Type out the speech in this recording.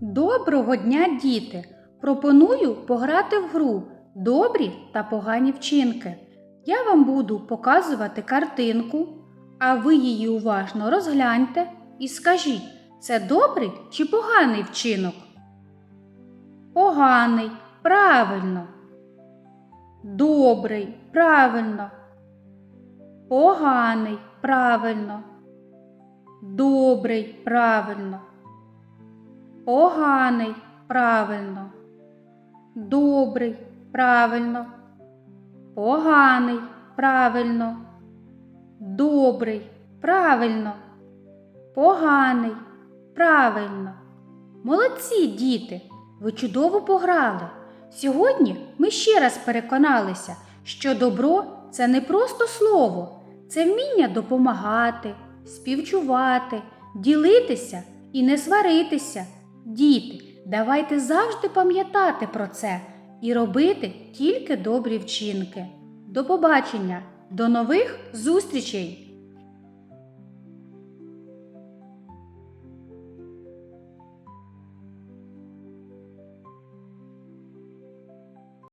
Доброго дня, діти! Пропоную пограти в гру Добрі та погані вчинки. Я вам буду показувати картинку, а ви її уважно розгляньте і скажіть, це добрий чи поганий вчинок? Поганий, правильно. Добрий, правильно. Поганий, правильно. Добрий, правильно. Поганий, правильно. Добрий, правильно. Поганий, правильно. Добрий, правильно. Поганий, правильно. Молодці, діти! Ви чудово пограли. Сьогодні ми ще раз переконалися, що добро це не просто слово, це вміння допомагати, співчувати, ділитися і не сваритися. Діти, давайте завжди пам'ятати про це і робити тільки добрі вчинки. До побачення, до нових зустрічей!